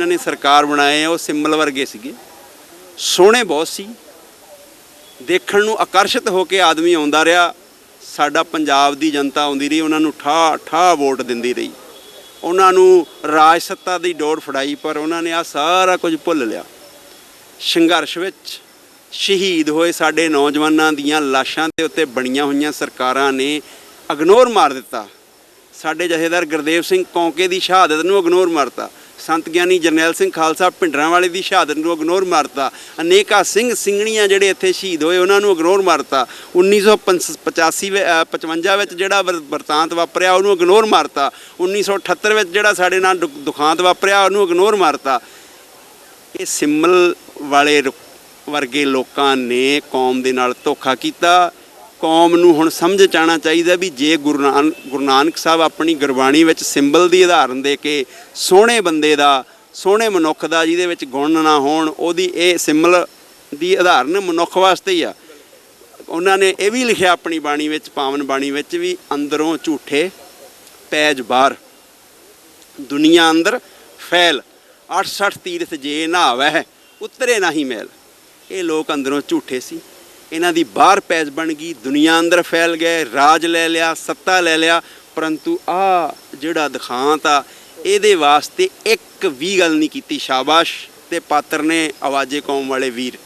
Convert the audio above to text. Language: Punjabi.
ਇਹਨਾਂ ਨੇ ਸਰਕਾਰ ਬਣਾਏ ਆ, ਉਹ ਸਿੰਬਲ ਵਰਗੇ ਸੀਗੇ। ਸੋਹਣੇ ਬਹੁਤ ਸੀ। ਦੇਖਣ ਨੂੰ ਆਕਰਸ਼ਿਤ ਹੋ ਕੇ ਆਦਮੀ ਆਉਂਦਾ ਰਿਹਾ। ਸਾਡਾ ਪੰਜਾਬ ਦੀ ਜਨਤਾ ਆਉਂਦੀ ਰਹੀ, ਉਹਨਾਂ ਨੂੰ ਠਾ ਠਾ ਵੋਟ ਦਿੰਦੀ ਰਹੀ। ਉਹਨਾਂ ਨੂੰ ਰਾਜ ਸੱਤਾ ਦੀ ਡੋਰ ਫੜਾਈ, ਪਰ ਉਹਨਾਂ ਨੇ ਆ ਸਾਰਾ ਕੁਝ ਭੁੱਲ ਲਿਆ। ਸੰਘਰਸ਼ ਵਿੱਚ ਸ਼ਹੀਦ ਹੋਏ ਸਾਡੇ ਨੌਜਵਾਨਾਂ ਦੀਆਂ ਲਾਸ਼ਾਂ ਦੇ ਉੱਤੇ ਬਣੀਆਂ ਹੋਈਆਂ ਸਰਕਾਰਾਂ ਨੇ ਇਗਨੋਰ ਮਾਰ ਦਿੱਤਾ। ਸਾਡੇ ਜਥੇਦਾਰ ਗੁਰਦੇਵ ਸਿੰਘ ਕੌਂਕੇ ਦੀ ਸ਼ਹਾਦਤ ਨੂੰ ਇਗਨੋਰ ਮਾਰਤਾ। ਸੰਤ ਗਿਆਨੀ ਜਰਨੈਲ ਸਿੰਘ ਖਾਲਸਾ ਭਿੰਡਰਾਂ ਵਾਲੇ ਦੀ ਸ਼ਹਾਦਤ ਨੂੰ ਇਗਨੋਰ ਮਾਰਤਾ। ਅਨੇਕਾ ਸਿੰਘ ਸਿੰਘਣੀਆਂ ਜਿਹੜੇ ਇੱਥੇ ਸ਼ਹੀਦ ਹੋਏ, ਉਹਨਾਂ ਨੂੰ ਇਗਨੋਰ ਮਾਰਤਾ। 1985 ਵਿੱਚ 55 ਵਿੱਚ ਜਿਹੜਾ ਵਰ- ਵਰਤਾਂਤ ਵਾਪਰਿਆ, ਉਹਨੂੰ ਇਗਨੋਰ ਮਾਰਤਾ। 1978 ਵਿੱਚ ਜਿਹੜਾ ਸਾਡੇ ਨਾਲ ਦੁ- ਦੁਖਾਂਤ ਵਾਪਰਿਆ, ਉਹਨੂੰ ਇਗਨੋਰ ਮਾਰਤਾ। ਇਹ ਸਿੰਬਲ ਵਾਲੇ ਰੁ- ਵਰਗੇ ਲੋਕਾਂ ਨੇ ਕੌਮ ਦੇ ਨਾਲ ਧੋਖਾ ਕੀਤਾ। ਕੌਮ ਨੂੰ ਹੁਣ ਸਮਝ ਚ ਚਾਹੀਦਾ ਵੀ ਜੇ ਗੁਰੂ ਨਾਨਕ ਗੁਰੂ ਨਾਨਕ ਸਾਹਿਬ ਆਪਣੀ ਗੁਰਬਾਣੀ ਵਿੱਚ ਸਿੰਬਲ ਦੀ ਉਦਾਹਰਨ ਦੇ ਕੇ ਸੋਹਣੇ ਬੰਦੇ ਦਾ, ਸੋਹਣੇ ਮਨੁੱਖ ਦਾ ਜਿਹਦੇ ਵਿੱਚ ਗੁਣ ਨਾ ਹੋਣ, ਉਹਦੀ ਇਹ ਸਿੰਬਲ ਦੀ ਉਦਾਹਰਨ ਮਨੁੱਖ ਵਾਸਤੇ ਹੀ ਆ। ਉਹਨਾਂ ਨੇ ਇਹ ਵੀ ਲਿਖਿਆ ਆਪਣੀ ਬਾਣੀ ਵਿੱਚ, ਪਾਵਨ ਬਾਣੀ ਵਿੱਚ ਵੀ ਅੰਦਰੋਂ ਝੂਠੇ, ਪੈਜ ਬਾਹਰ, ਦੁਨੀਆ ਅੰਦਰ ਫੈਲ 68 ਤੀਰਥ ਜੇ ਨਹਾਵੈ ਉਤਰੇ ਨਹੀਂ ਮੈਲ। ਇਹ ਲੋਕ ਅੰਦਰੋਂ ਝੂਠੇ ਸੀ। ਇਹਨਾਂ ਦੀ ਬਾਹਰ ਪੈਜ ਬਣ ਗਈ, ਦੁਨੀਆ ਅੰਦਰ ਫੈਲ ਗਏ, ਰਾਜ ਲੈ ਲਿਆ, ਸੱਤਾ ਲੈ ਲਿਆ, ਪਰੰਤੂ ਆ ਜਿਹੜਾ ਦਿਖਾਂਤ ਆ, ਇਹਦੇ ਵਾਸਤੇ ਇੱਕ ਵੀ ਗੱਲ ਨਹੀਂ ਕੀਤੀ, ਸ਼ਾਬਾਸ਼ ਤੇ ਪਾਤਰ ਨੇ ਆਵਾਜ਼ੇ ਕੌਮ ਵਾਲੇ ਵੀਰ।